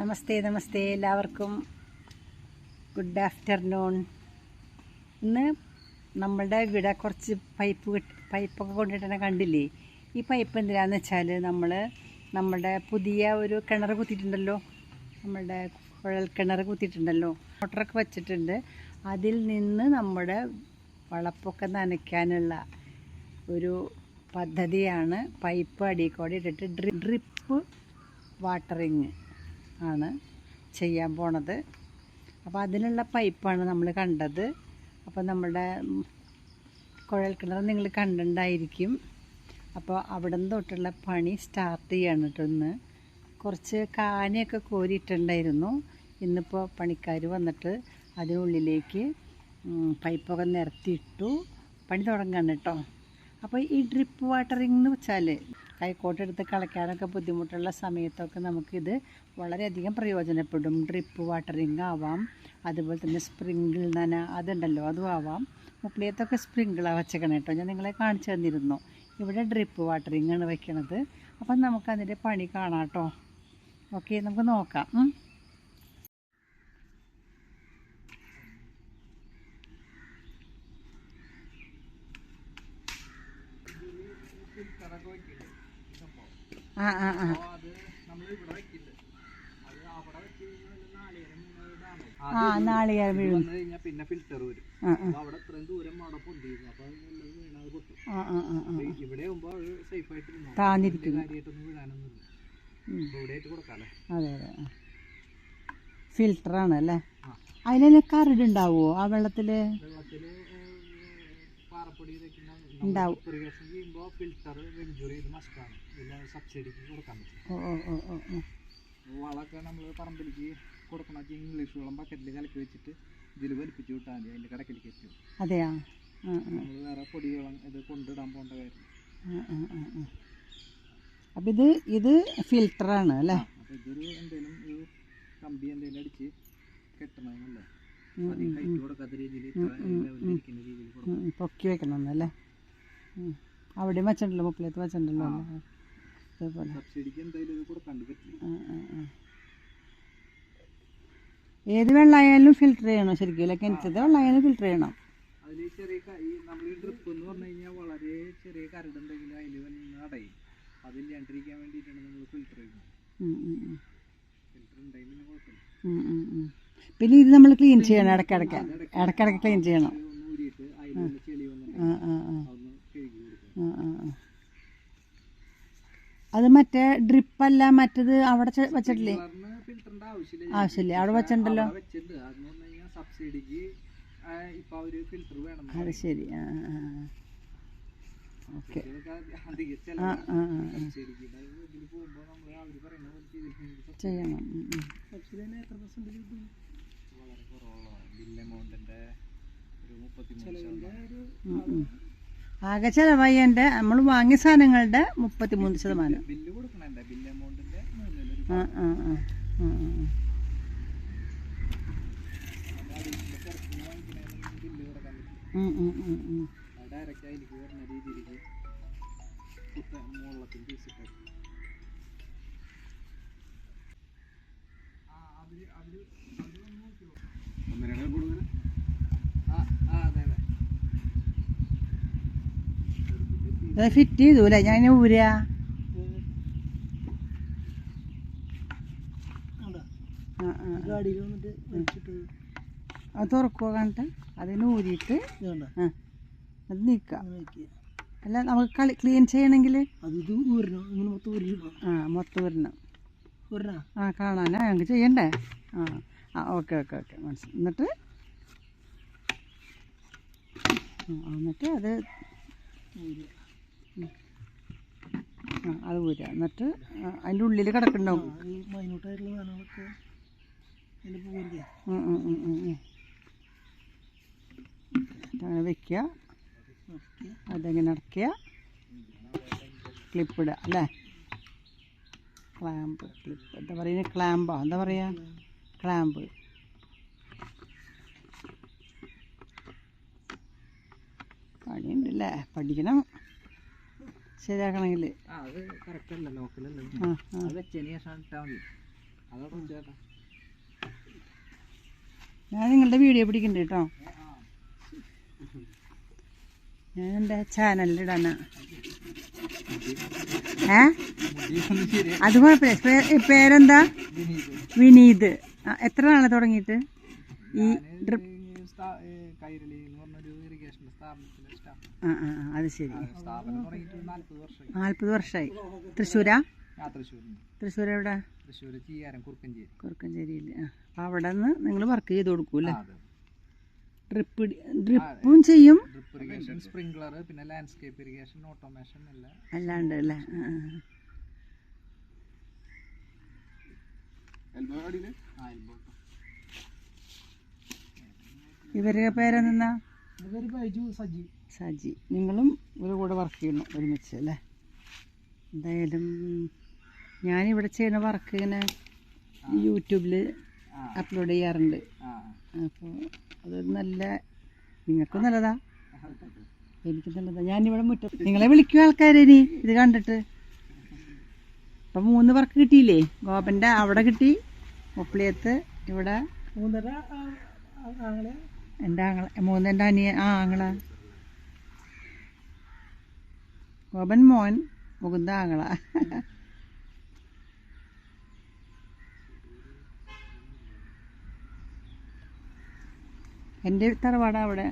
നമസ്തേ നമസ്തേ എല്ലാവർക്കും. Good afternoon ഇന്ന് നമ്മളുടെ ഇവിടെ കുറച്ച് പൈപ്പ് പൈപ്പൊക്കെ കൊണ്ടിട്ട് കണ്ടില്ലേ? ഈ പൈപ്പ് എന്തിനാന്ന് വെച്ചാൽ നമ്മൾ നമ്മുടെ പുതിയ ഒരു കിണർ കുത്തിയിട്ടുണ്ടല്ലോ. നമ്മളുടെ കുഴൽ കിണർ കുത്തിയിട്ടുണ്ടല്ലോ. മോട്ടറൊക്കെ വെച്ചിട്ടുണ്ട്. അതിൽ നിന്ന് നമ്മുടെ വളപ്പൊക്കെ നനയ്ക്കാനുള്ള ഒരു പദ്ധതിയാണ് പൈപ്പ് അടിക്കോടി ഇട്ടിട്ട് ഡ്രി ഡ്രിപ്പ് വാട്ടറിങ്. ആണ് ചെയ്യാൻ പോണത്. അപ്പോൾ അതിനുള്ള പൈപ്പാണ് നമ്മൾ കണ്ടത്. അപ്പോൾ നമ്മുടെ കുഴൽ കിണർ നിങ്ങൾ കണ്ടിട്ടുണ്ടായിരിക്കും അപ്പോൾ അവിടെ നിന്ന് തൊട്ടുള്ള പണി സ്റ്റാർട്ട് ചെയ്യാണ് കേട്ടോ ഇന്ന്. കുറച്ച് കാനയൊക്കെ കോരിയിട്ടുണ്ടായിരുന്നു. ഇന്നിപ്പോൾ പണിക്കാർ വന്നിട്ട് അതിനുള്ളിലേക്ക് പൈപ്പൊക്കെ നിരത്തിയിട്ടു പണി തുടങ്ങാണ് കേട്ടോ അപ്പോൾ ഈ ഡ്രിപ്പ് വാട്ടറിംഗ് എന്ന് വെച്ചാൽ കൈക്കോട്ടെടുത്ത് കളയ്ക്കാനൊക്കെ ബുദ്ധിമുട്ടുള്ള സമയത്തൊക്കെ നമുക്കിത് വളരെയധികം പ്രയോജനപ്പെടും. ഡ്രിപ്പ് വാട്ടറിങ് ആവാം. അതുപോലെ തന്നെ സ്പ്രിങ്കിൾ നന അതുണ്ടല്ലോ അതും ആവാം. മുപ്പിളിയത്തൊക്കെ സ്പ്രിങ്കിളാണ് വെച്ചേക്കണം കേട്ടോ. ഞാൻ നിങ്ങളെ കാണിച്ചു തന്നിരുന്നു. ഇവിടെ ഡ്രിപ്പ് വാട്ടറിംഗ് ആണ് വെക്കണത് അപ്പം നമുക്കതിന്റെ പണി കാണാം കേട്ടോ. ഓക്കെ നമുക്ക് നോക്കാം. ആ ആ ആ. ആ നാളികേരം വീഴും. പിന്നെ ഫിൽറ്റർ വരും. അവിടെ ഇത്രയും ദൂരം അവിടെ പൊന്തിയിരുന്നു. അപ്പൊ വീണത് പൊട്ടും. ഇവിടെ ആകുമ്പോ സേഫ് ആയിട്ട് കാര്യമായിട്ടൊന്നും കൊടുക്കാല്ലേ അതെ അതെ ഫിൽറ്ററാണ് അല്ലേ. അതിൽ കരടുണ്ടാവുമോ ആ വെള്ളത്തിൽ? ഉണ്ടാവും. ഫിൽറ്റർ ഇത് മസ്റ്റാണ് സബ്സിഡിക്ക് കൊടുക്കാൻ പറ്റും വളമൊക്കെ നമ്മൾ പറമ്പിലേക്ക് കൊടുക്കണ ഇംഗ്ലീഷ് വളം ബക്കറ്റിൽ കലക്കി വെച്ചിട്ട് ഇതിൽ വലിപ്പിച്ച് വിട്ടാൽ മതി അതിന്റെ കടക്കിലേക്ക് എത്തും അതെയാ? നമ്മൾ വേറെ പൊടി വളം ഇത് കൊണ്ടിടാൻ പോകേണ്ട കാര്യം. അപ്പം ഇത് ഇത് ഫിൽറ്ററാണ് അല്ലേ? അപ്പോൾ ഇതൊരു എന്തെങ്കിലും ഒരു കമ്പി എന്തെങ്കിലും അടിച്ച് കെട്ടണമെന്നല്ലേ പൊക്കി വെക്കണം എന്നല്ലേ അവിടെ വെച്ചിട്ടുണ്ടല്ലോ മുപ്പിലത്ത് വെച്ചിട്ടുണ്ടല്ലോ ഏത് വെള്ളമായാലും ഫിൽട്ടർ ചെയ്യണം ശരിക്കും. അല്ലേ കിണറ്റത്തെ വെള്ളമായാലും ഫിൽറ്റർ ചെയ്യണം. അതിൽ ചെറിയ ഈ നമ്മൾ ഈ ഡ്രിപ്പ് എന്ന് പറഞ്ഞു കഴിഞ്ഞാൽ വളരെ ചെറിയ അതിൽ വന്ന് അടയും. അതില്ലാണ്ടിരിക്കാൻ വേണ്ടിയിട്ടാണ് നമ്മൾ ചെയ്യുന്നത്. പിന്നെ കുഴപ്പമില്ല. പിന്നെ ഇത് നമ്മൾ ക്ലീൻ ചെയ്യണം ഇടയ്ക്കിടയ്ക്ക്. ഇടയ്ക്കിടയ്ക്ക് ക്ലീൻ ചെയ്യണം. ആ. ആ ആ, ആ, ആ. അത് മറ്റേ ഡ്രിപ്പല്ല മറ്റത് അവിടെ വെച്ചിട്ടില്ലേ? ആവശ്യമില്ലേ. അവിടെ വെച്ചിട്ടുണ്ടല്ലോ. സബ്സിഡിക്ക് ഇപ്പൊ അവർ ഫിൽറ്റർ വേണം. അത് ശരി. ആ ഓക്കെ ചെയ്യണം. വളരെ എമൗണ്ടിന്റെ ഒരു. ആകെ ചെലവായി എന്റെ നമ്മൾ വാങ്ങിയ സാധനങ്ങളുടെ ശതമാനം. ബിൽ എമൗണ്ടിന്റെ മൂന്നിലൊരു ആ ആ ആ ആ, ആ. ബില്ല് കൊടുക്കാൻ പറ്റും ഉം, ഉം, ഉം, ഉം. ഡയറക്റ്റ് അതിലേക്ക് വരുന്ന രീതിയിലേക്ക് കുത്ത മുകളിലത്തിൽ പീസിട്ട് ആ ആ അതെ അതെ ഇത് ഫിറ്റ് ചെയ്തൂല? ഞാൻ ഊരാ. അത് തുറക്കുക കണ്ടിട്ട്? അതിന് ഊരിയിട്ട് അത് നീക്കാം. അല്ല നമുക്ക് കളി ക്ലീൻ ചെയ്യണമെങ്കിൽ അത് ആ മൊത്തം ഊരണം. ആ കാണാനാ ഞങ്ങൾക്ക് ചെയ്യണ്ടേ? ആ ആ ഓക്കെ ഓക്കെ ഓക്കെ. മനസ്സിലായി എന്നിട്ട്? എന്നിട്ട് അത്. ആ അത് ഊരുക എന്നിട്ട് അതിന്റെ ഉള്ളിൽ മൈന്യൂട്ടായിട്ടുള്ള സാധനങ്ങളൊക്കെ അതിന്റെ ഉം. അങ്ങനെ വെക്കുക അതെങ്ങനെ അടക്കുക ക്ലിപ്പിടുക അല്ലേ? Clamp clip. എന്താ പറയുക ക്ലാമ്പോ. എന്താ പറയുക ക്ലാമ്പ്. പണിയുണ്ടല്ലേ പഠിക്കണം. ശരിയാക്കണമെങ്കിൽ ആ അത് കറക്റ്റ് അല്ല ലോക്കലല്ല. ആ ആ. അത് വെച്ചതിന് ശേഷം ഇട്ടാൽ മതി. അതോടെ ചേട്ടാ ഞാൻ നിങ്ങളുടെ വീഡിയോ പിടിക്കണ്ട കേട്ടോ. ഞാൻ എന്റെ ചാനലിലിടാനാ ഏ? അത് കുഴപ്പമില്ല. പേരെന്താ? വിനീത്. എത്ര നാളെ തുടങ്ങിയിട്ട്? ഈ ഡ്രിപ്പ് ആ ആ അത് ശരി. നാൽപ്പത് വർഷമായി. തൃശ്ശൂരാ? തൃശ്ശൂർ എവിടെ? കുറുക്കഞ്ചേരിയിൽ അപ്പം അവിടെ നിന്ന് നിങ്ങൾ വർക്ക് ചെയ്ത് കൊടുക്കൂല്ലേ ഡ്രിപ്പ് ഡ്രിപ്പും ചെയ്യും. സ്പ്രിംഗ്ലർ പിന്നെ ലാൻഡ്സ്കേപ്പ് ഇറിഗേഷൻ ഓട്ടോമേഷൻ അല്ലാണ്ട് അല്ലേ? ഇവരുടെ പേരെന്താ? ഇതൊരു ബൈജു സജി. സജി. നിങ്ങളും ഒരു കൂടെ വർക്ക് ചെയ്യണം ഒരുമിച്ച് അല്ലേ? എന്തായാലും ഞാനിവിടെ ചെയ്യുന്ന വർക്ക് ഇങ്ങനെ യൂട്യൂബിൽ അപ്ലോഡ് ചെയ്യാറുണ്ട്. അപ്പോൾ അതൊരു നല്ല നിങ്ങൾക്കും നല്ലതാ. എനിക്ക് നല്ലതാ. ഞാനിവിടെ മുറ്റം നിങ്ങളെ വിളിക്കും ആൾക്കാരെ ഇനി ഇത് കണ്ടിട്ട്. അപ്പം മൂന്ന് വർക്ക് കിട്ടിയില്ലേ? ഗോപന്റെ അവിടെ കിട്ടി മുപ്പിളിയത്ത് ഇവിടെ. മൂന്നര എന്റെ ആങ്ങള. മൂന്നെന്റെ അനിയ ആ ആങ്ങള. ഗോപൻ മോൻ മുകുന്ദ ആങ്ങള എന്റെ തറവാട് അവിടെ.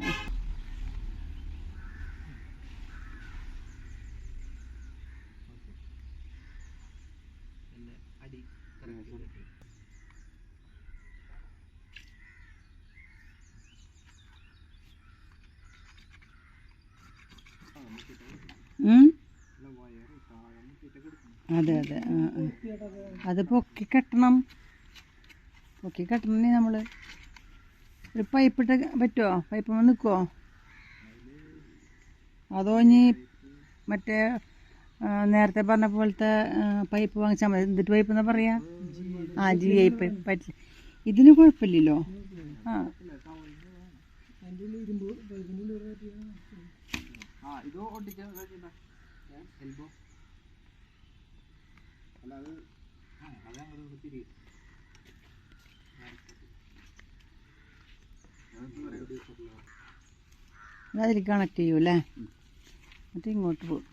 അതെ അതെ. അത് പൊക്കി കെട്ടണം. പൊക്കി കെട്ടണേ നമ്മൾ ഒരു പൈപ്പ് ഇട്ട് പറ്റുമോ പൈപ്പ് നിൽക്കുമോ അതോ ഇനി മറ്റേ നേരത്തെ പറഞ്ഞ പോലത്തെ പൈപ്പ് വാങ്ങിച്ചാൽ മതി. എന്തിട്ട് പൈപ്പ് എന്നാ പറയാ? ആ ജി ഐ പൈപ്പ് പറ്റില്ല ഇതിന് കുഴപ്പമില്ലല്ലോ. ആ. ഇത് ഒട്ടിക്കാൻ എൽബോ അല്ല അത് അത് അങ്ങോട്ട് ഇത് അതിൽ കണക്ട് ചെയ്യും അല്ലേ? എന്നിട്ട് ഇങ്ങോട്ട് പോകും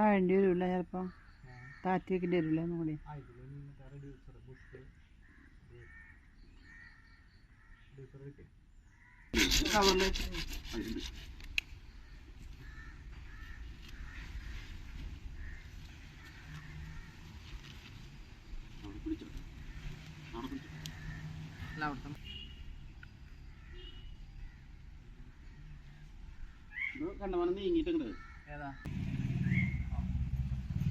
താഴേണ്ടി വരില്ല ചിലപ്പോൾ താറ്റി വെക്കേണ്ടി വരില്ല ഒന്നും കൂടി. ആ ഇതിൽ മറ്റേ റെഡ്യൂസർ ബുക്ക് റെഡ്യൂസർ കിട്ടി അല്ല അവിടുത്തെ കണ്ടമാനം നീങ്ങിയിട്ടുണ്ട്. ഏതാ?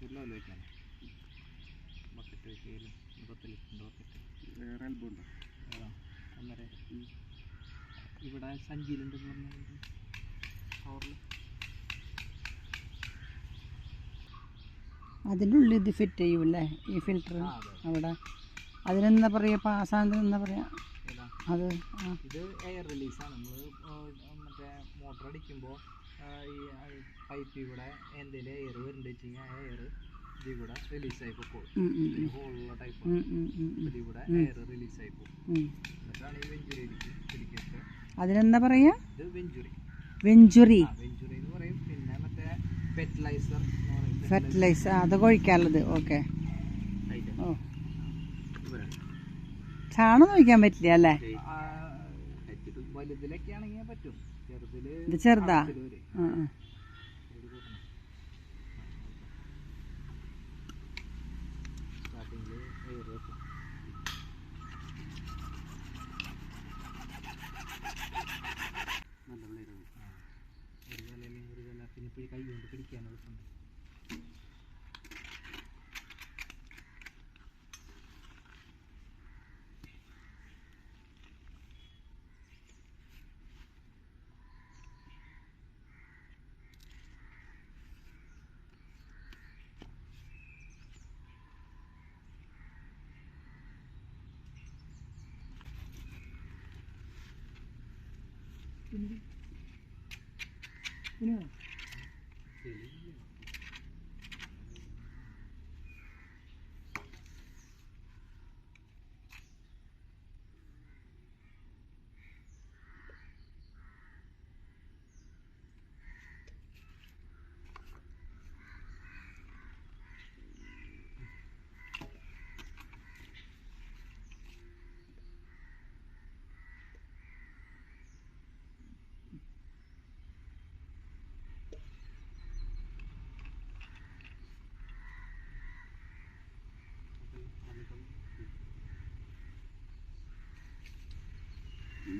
ഉരുളല്ലോ വെക്കാൻ ബക്കറ്റ് വെക്കലും പത്ത് ലിറ്ററിന്റെ ബക്കറ്റ് വേറെ അല്പം ഉണ്ടോ? ഒന്നര ഇവിടെ സഞ്ചിയിലുണ്ടെന്ന് പറഞ്ഞാൽ കവറിൽ അതിന്റെ ഇത് ഫിറ്റ് ചെയ്യൂല്ലേ? ഈ ഫിൽറ്റർ ആ അവിടെ. അതിനെന്താ പറയുക പാസാന്ത് എന്താ പറയുക അത് ഇത് എയർ റിലീസാണ് നമ്മൾ മറ്റേ മോട്ടർ അടിക്കുമ്പോൾ ഈ പൈപ്പ് ഇവിടെ എന്തെങ്കിലും എയർ വരുന്നുണ്ട് വെച്ച് കഴിഞ്ഞാൽ ആ എയർ ഇതിൽ കൂടെ റിലീസായി പോകും. ഹോളുള്ള ടൈപ്പ്. ഇതിൽ കൂടെ എയർ റിലീസായി പോകും. എന്നിട്ടാണ് ഈ വെഞ്ചുരി പിടിക്കൊക്കെ അതിനെന്താ പറയാ? ഇത് വെഞ്ചുറി വെഞ്ചുറി വെഞ്ചുറി എന്ന് പറയും. പിന്നെ മറ്റേ ഫെർട്ടിലൈസർ ഫെർട്ടിലൈസർ അത് ഒഴിക്കാനുള്ളത് ഓക്കെ ഓ. ചാണകം ഒഴിക്കാൻ പറ്റില്ല അല്ലേ? വലുതിലൊക്കെ ആണെങ്കിൽ പറ്റും. ഇത് ചെറുതാ? നല്ല വിളയിലാണ് ഒരു കൊല അല്ലെങ്കിൽ ഒരു കൊല പിന്നെ പിടി കൈ കൊണ്ട് Mm-hmm. You know.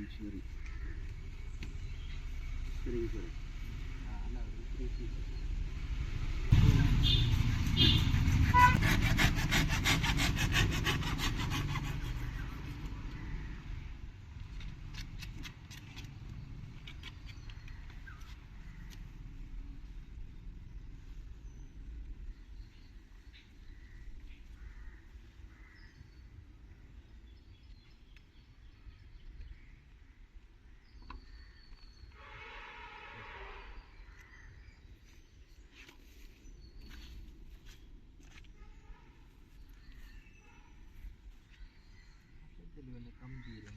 ശരി ശരി ശരി ഇതിൽ വല്ല കമ്പിയിലും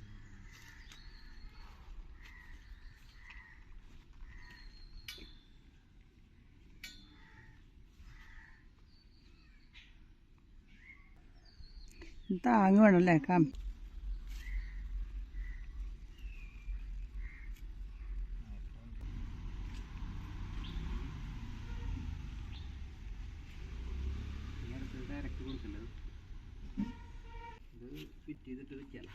താങ്ങ് വേണമല്ലേ കം ഈ അടുത്ത് ഡയറക്റ്റ് കൊടുക്കില്ല ഇത് ഫിറ്റ് ചെയ്തിട്ട് വെക്കാം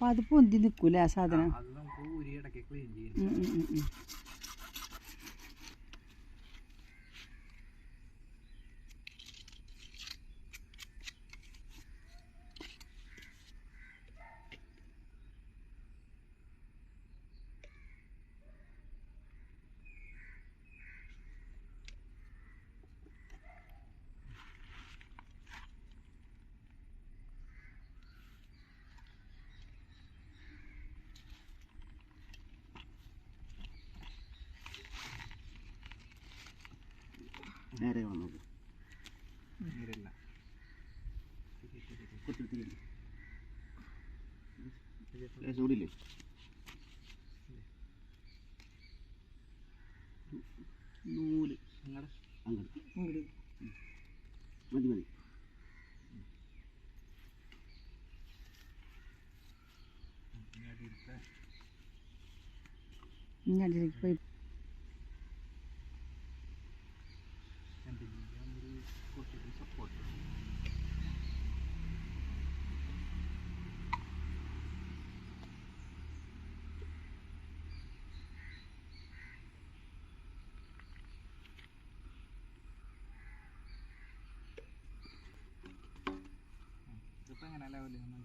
അപ്പം അത് പൊന്തി നിൽക്കൂലേ ആ സാധനം അത് നമുക്ക് ഊരി ഇടയ്ക്ക് ക്ലീൻ ചെയ്യും ഉം, ഉം, ഉം, ഉം. നേരെ വന്നത് നീരില്ല കുറച്ച് തിരിഞ്ഞു ഇല്ലേ നൂൽ. നിങ്ങളുടെ അങ്ങോട്ട് മതി മതി. അടിയിലത്തെ അങ്ങനെ ലെവലിൽ നിന്ന്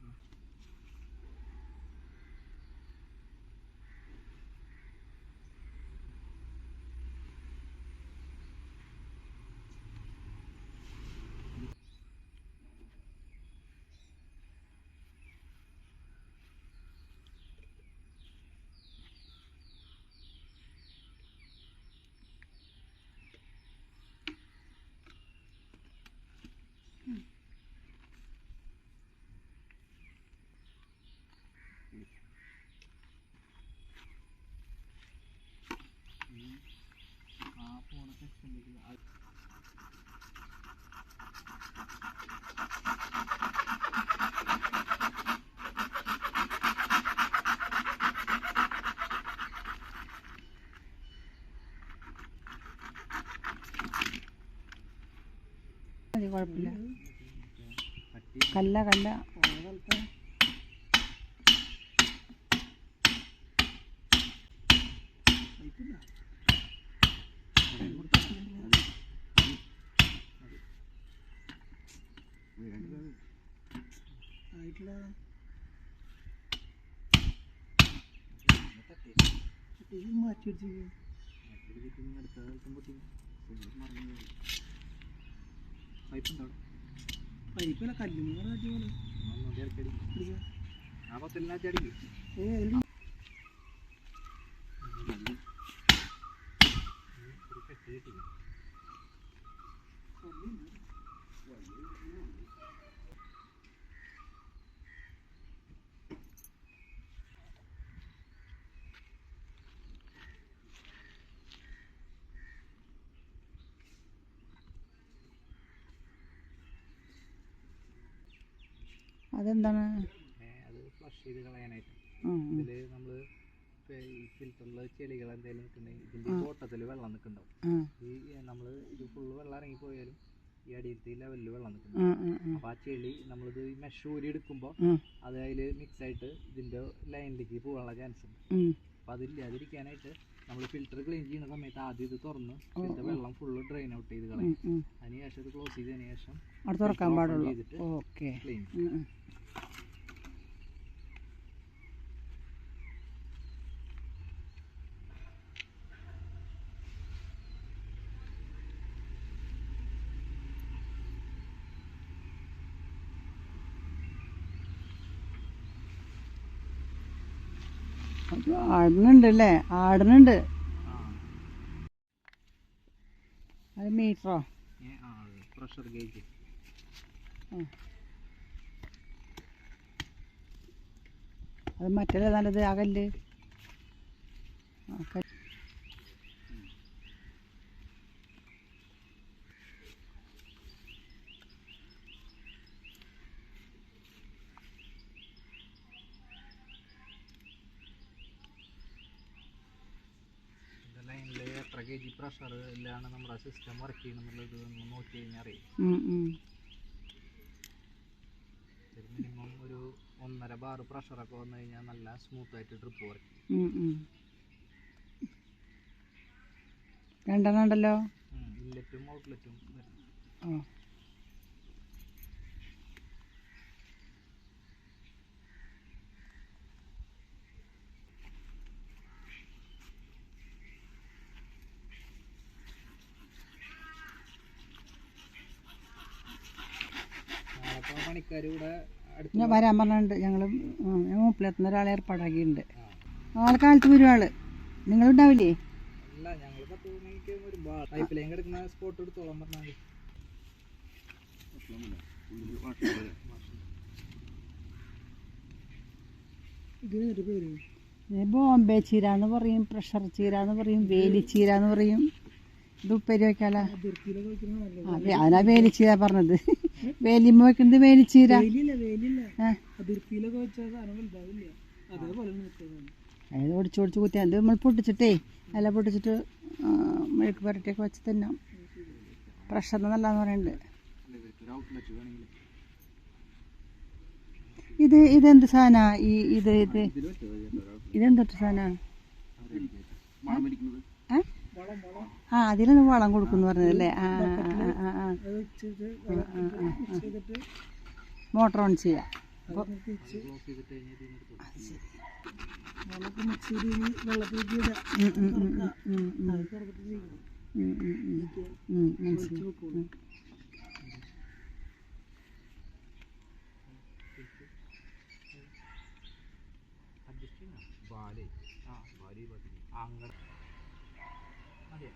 പറ്റി കല്ല. കല്ല പൈപ്പല്ല കല്ലുമ ആ പത്തിലിനകത്ത് അടിക്കും അതെന്താണ്? അത് ഫ്ലഷ് ചെയ്ത് കളയാനായിട്ട്. ഇതിൽ നമ്മൾ ഫിൽറ്ററിൽ ചെളികൾ എന്തെങ്കിലും നിൽക്കുന്നുണ്ടെങ്കിൽ ഇതിന്റെ ഓട്ടത്തിൽ വെള്ളം നിൽക്കുന്നുണ്ടാവും ഈ നമ്മൾ ഇത് ഫുള്ള് വെള്ളം ഇറങ്ങി പോയാലും ഈ അടിയിലത്തെ ലെവലിൽ വെള്ളം നിൽക്കുന്നുണ്ടാവും. അപ്പോൾ ആ ചെളി നമ്മളിത് മെഷ് ഊരി എടുക്കുമ്പോൾ ഉം, അത് മിക്സ് ആയിട്ട് ഇതിന്റെ ലൈനിലേക്ക് പോകാനുള്ള ചാൻസ് ഉണ്ട്. ഉം. അതില്ലാതിരിക്കാനായിട്ട് നമ്മൾ ഫിൽറ്റർ ക്ലീൻ ചെയ്യുന്ന സമയത്ത് ആദ്യം ഇത് തുറന്ന് ഇതിന്റെ വെള്ളം ഫുള്ള് ഡ്രെയിൻ ഔട്ട് ചെയ്ത് കളയും. അതിനുശേഷം ഇത് ക്ലോസ് ചെയ്തതിനു ശേഷം ക്ലീൻ ചെയ്തിട്ട് ക്ലീൻ ആടുന്നുണ്ട്. അല്ലേ ആടുന്നുണ്ട് അത് മീറ്ററോ? Pressure gauge. അത് മറ്റല്ലേ നല്ലത് ആ കല്ല്. ആ കല്ല് ലൈനിൽ എത്ര കെ ജി പ്രഷറിലാണ് നമ്മുടെ സിസ്റ്റം വർക്ക് ചെയ്യണമെന്നുള്ളത് ഒന്ന് നോക്കി കഴിഞ്ഞാൽ അറിയാം. മിനിമം ഒരു ഒന്നര ബാർ പ്രഷറൊക്കെ വന്നു കഴിഞ്ഞാൽ നല്ല സ്മൂത്ത് ആയിട്ട് ട്രിപ്പ് വർക്ക് ചെയ്യും. രണ്ടെണ്ണം ഉണ്ടല്ലോ? ഇല്ലറ്റും ഔട്ട്ലെറ്റും ആ നാളത്തെ പണിക്കാർ ഇവിടെ അടുത്ത് ഞാൻ വരാൻ പറഞ്ഞിട്ടുണ്ട്. ഞങ്ങൾ ഞാൻ മൂപ്പിലെത്തുന്ന ഒരാളെ ഏർപ്പാടാക്കിയിട്ടുണ്ട്. നാളെ കാലത്ത് വരും ആൾ നിങ്ങളുണ്ടാവില്ലേ ബോംബെ ചീര എന്ന് പറയും പ്രഷർ ചീര എന്ന് പറയും വേലി ചീര എന്ന് പറയും. ഇത് ഉപ്പേരി വെക്കാല അതെ അതിനാ വേലിച്ചീര പറഞ്ഞത്. വേലിമ്മ വെക്കുന്നത് വേലിച്ചീര. അതായത് ഒടിച്ചു ഒടിച്ചു കുത്തി അത് നമ്മൾ പൊട്ടിച്ചിട്ടേ അല്ല പൊട്ടിച്ചിട്ട് മെഴുക്ക് പുരട്ടിയൊക്കെ വെച്ച് തന്നെ. പ്രഷറിന് നല്ലതെന്ന് പറയുന്നുണ്ട് ഇത് ഇതെന്ത് സാധന? ഈ ഇത് ഇത് ഇതെന്തൊട്ട് സാധന? ഏ? ആ അതിലാണ് വളം കൊടുക്കുന്നു പറഞ്ഞതല്ലേ ആ മോട്ടർ ഓൺ ചെയ്യാം. അപ്പോൾ ക്ലോസ് ചെയ്തിട്ട് കഴിഞ്ഞാൽ ഇതിൽ നിന്ന് എടുത്തു അത് ശരി നമുക്ക് മിക്സിയിൽ വെള്ളത്തിലേക്ക് ഇടാം ഉം, ഉം, ഉം, ഉം, ഉം, ഉം. അത് കിടന്നിട്ട് ചെയ്യണം ഉം, ഉം, ഉം. ഉം, മനസ്സിലായി ഉം. അഡ്ജസ്റ്റ് ചെയ്യണം ബാൽ ആ ബാൽ പത്തി അങ്ങനെ അതെ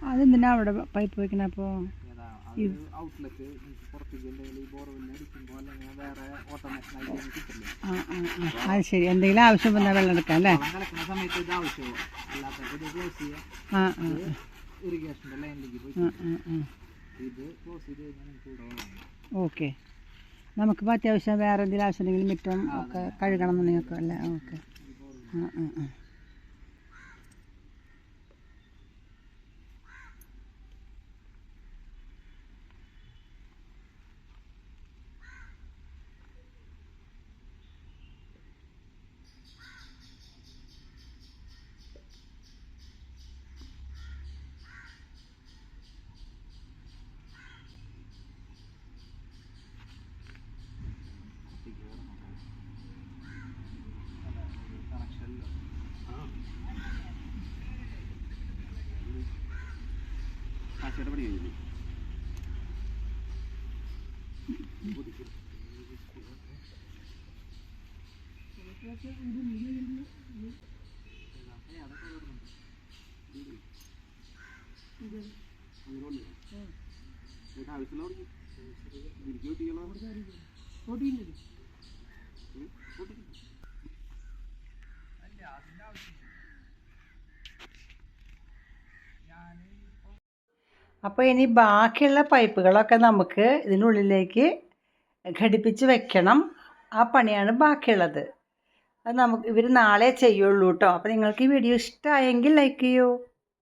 ആ അതെന്തിനാ അവിടെ പൈപ്പ് വെക്കണേ അപ്പോ? ഔട്ട്ലെറ്റ് പുറത്തേക്ക് എന്തെങ്കിലും അടിക്കുമ്പോൾ അല്ലെങ്കിൽ വേറെ കിട്ടില്ല. അത് ശരി. എന്തെങ്കിലും ആവശ്യം വന്നാൽ വെള്ളം എടുക്കാം അല്ലേ? വെള്ളം കലക്കുന്ന സമയത്ത് ഇത് ആവശ്യമാണ് അല്ലാത്തപ്പോൾ ഇത് ക്ലോസ് ചെയ്യുക ആ ആ ആ. ഇറിഗേഷന്റെ ലൈനിലേക്ക് പോയി ഇത് ക്ലോസ് ചെയ്ത് കഴിഞ്ഞാൽ നിങ്ങൾക്ക് ഇവിടെ വെള്ളം ഓക്കെ. നമുക്കിപ്പോൾ അത്യാവശ്യം വേറെ എന്തെങ്കിലും ആവശ്യം ഉണ്ടെങ്കിൽ മുറ്റം ഒക്കെ കഴുകണം എന്നുണ്ടെങ്കിൽ ഒക്കെ അല്ലേ? ഓക്കെ. ആ ആ ആ. പണി കഴിഞ്ഞു ആവശ്യമുള്ള എനിക്ക് കിട്ടിയല്ലോ പൊടിയില്ലേ അപ്പോൾ ഇനി ബാക്കിയുള്ള പൈപ്പുകളൊക്കെ നമുക്ക് ഇതിനുള്ളിലേക്ക് ഘടിപ്പിച്ച് വെക്കണം. ആ പണിയാണ് ബാക്കിയുള്ളത്. അത് നമുക്ക് ഇവർ നാളെ ചെയ്യുള്ളൂ കേട്ടോ അപ്പോൾ നിങ്ങൾക്ക് ഈ വീഡിയോ ഇഷ്ടമായെങ്കിൽ ലൈക്ക് ചെയ്യൂ.